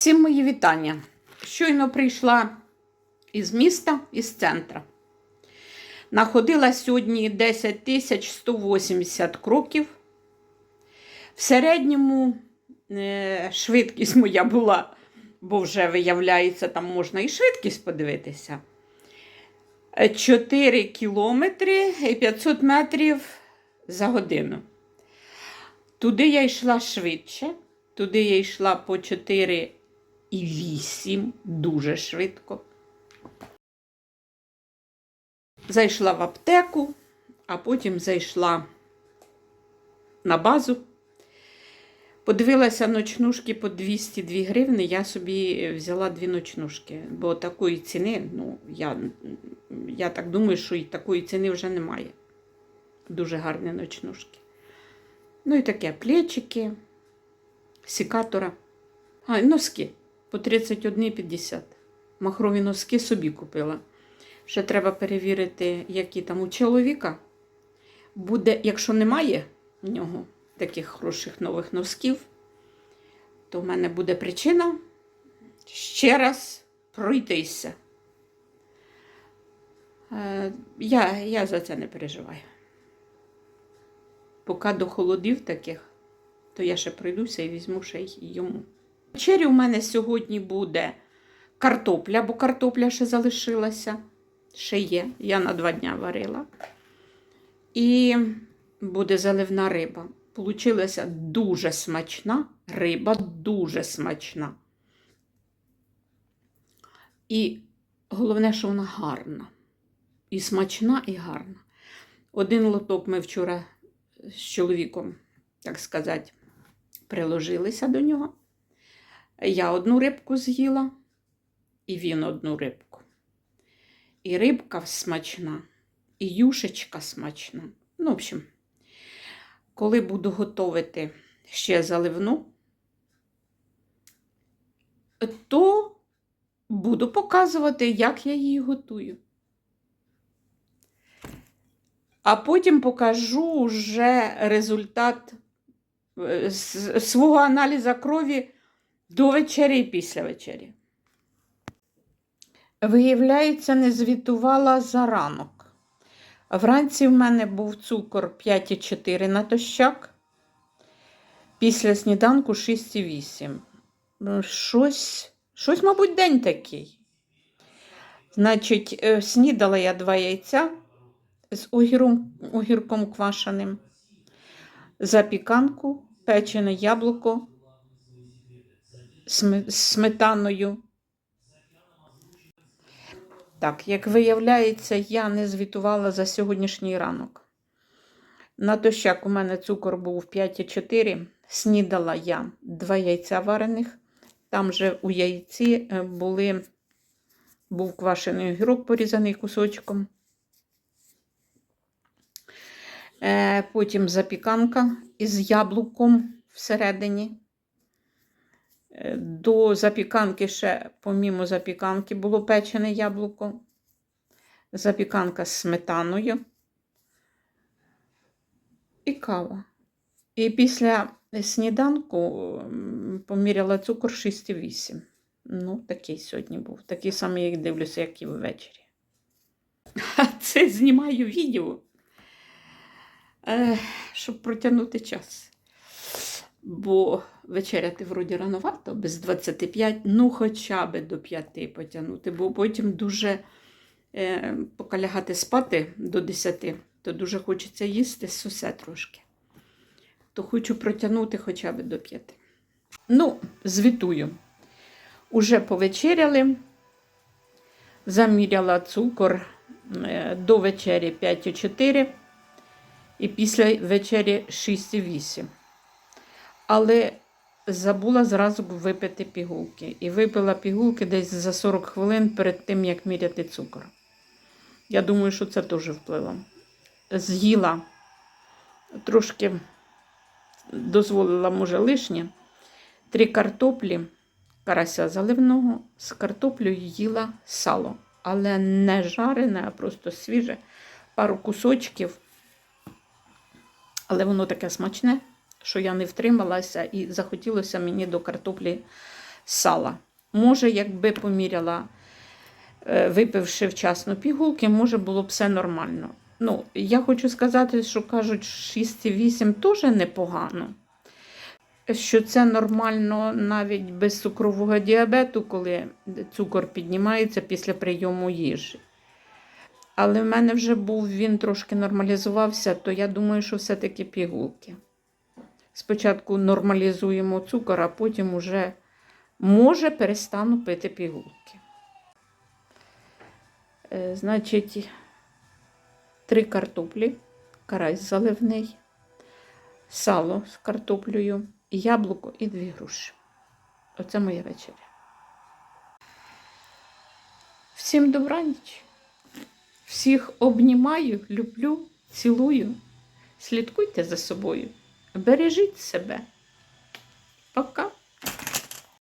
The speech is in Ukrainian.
Всім мої вітання. Щойно прийшла із міста, із центра. Находила сьогодні 10 тисяч 180 кроків. В середньому е, швидкість моя була, бо вже виявляється, там можна і швидкість подивитися. Е, 4 кілометри і 500 метрів за годину. Туди я йшла швидше, туди я йшла по 4 і 8 дуже швидко. Зайшла в аптеку, а потім зайшла на базу. Подивилася ночнушки по 202 гривни. Я собі взяла дві ночнушки, бо такої ціни, ну, я, я так думаю, що і такої ціни вже немає. Дуже гарні ночнушки. Ну і таке плечики, сікатора. А, носки по 31,50. Махрові носки собі купила. Ще треба перевірити, які там у чоловіка. Буде, якщо немає в нього таких хороших нових носків, то в мене буде причина ще раз пройтися. Е, Я, я за це не переживаю. Поки до холодів таких, то я ще пройдуся і візьму ще й йому. Вечері у мене сьогодні буде картопля, бо картопля ще залишилася. Ще є. Я на два дня варила. І буде заливна риба. Получилася дуже смачна риба, дуже смачна. І головне, що вона гарна. І смачна, і гарна. Один лоток ми вчора з чоловіком, так сказати, приложилися до нього. Я одну рибку з'їла, і він одну рибку. І рибка смачна, і юшечка смачна. Ну, в общем, коли буду готувати ще заливну, то буду показувати, як я її готую. А потім покажу вже результат е, свого аналізу крові до вечері і після вечері. Виявляється, не звітувала за ранок. Вранці в мене був цукор 5,4 натощак, після сніданку 6,8. Ну, Щось, щось, мабуть, день такий. Значить, е, снідала я два яйця з огіром, огірком квашеним, запіканку, печене яблуко з сметаною. Так, як виявляється, я не звітувала за сьогоднішній ранок. Натощак у мене цукор був 5,4. Снідала я два яйця варених. Там же у яйці е, були, був квашений огірок порізаний кусочком. Е, Потім запіканка із яблуком всередині. Е, До запіканки ще, помімо запіканки, було печене яблуко. Запіканка з сметаною і кава. І після сніданку поміряла цукор 6,8. Ну, такий сьогодні був. Такий самий, як дивлюся, як і ввечері. Це знімаю відео, е, щоб протягнути час. Бо вечеряти вроді рановато, без 25, ну хоча б до 5 потягнути, бо потім дуже, е, поки спати до 10, то дуже хочеться їсти сосе трошки. То хочу протягнути хоча б до 5. Ну, звітую. Уже повечеряли, заміряла цукор е, до вечері 5,4 і після вечері 6,8 але забула зразу випити пігулки. І випила пігулки десь за 40 хвилин перед тим, як міряти цукор. Я думаю, що це теж впливо. З'їла трошки дозволила, може, лишнє. Три картоплі, карася заливного, з картоплею їла сало, але не жарене, а просто свіже, пару кусочків. Але воно таке смачне що я не втрималася і захотілося мені до картоплі сала. Може, якби поміряла, е, випивши вчасно пігулки, може було б все нормально. Ну, я хочу сказати, що кажуть, 6,8 теж непогано. Що це нормально навіть без цукрового діабету, коли цукор піднімається після прийому їжі. Але в мене вже був, він трошки нормалізувався, то я думаю, що все-таки пігулки. Спочатку нормалізуємо цукор, а потім уже, може, перестану пити пігулки. Е, значить, три картоплі, карась заливний, сало з картоплею, яблуко і дві груші. Оце моя вечеря. Всім добраніч. Всіх обнімаю, люблю, цілую. Слідкуйте за собою. Бережіть себе. Пока.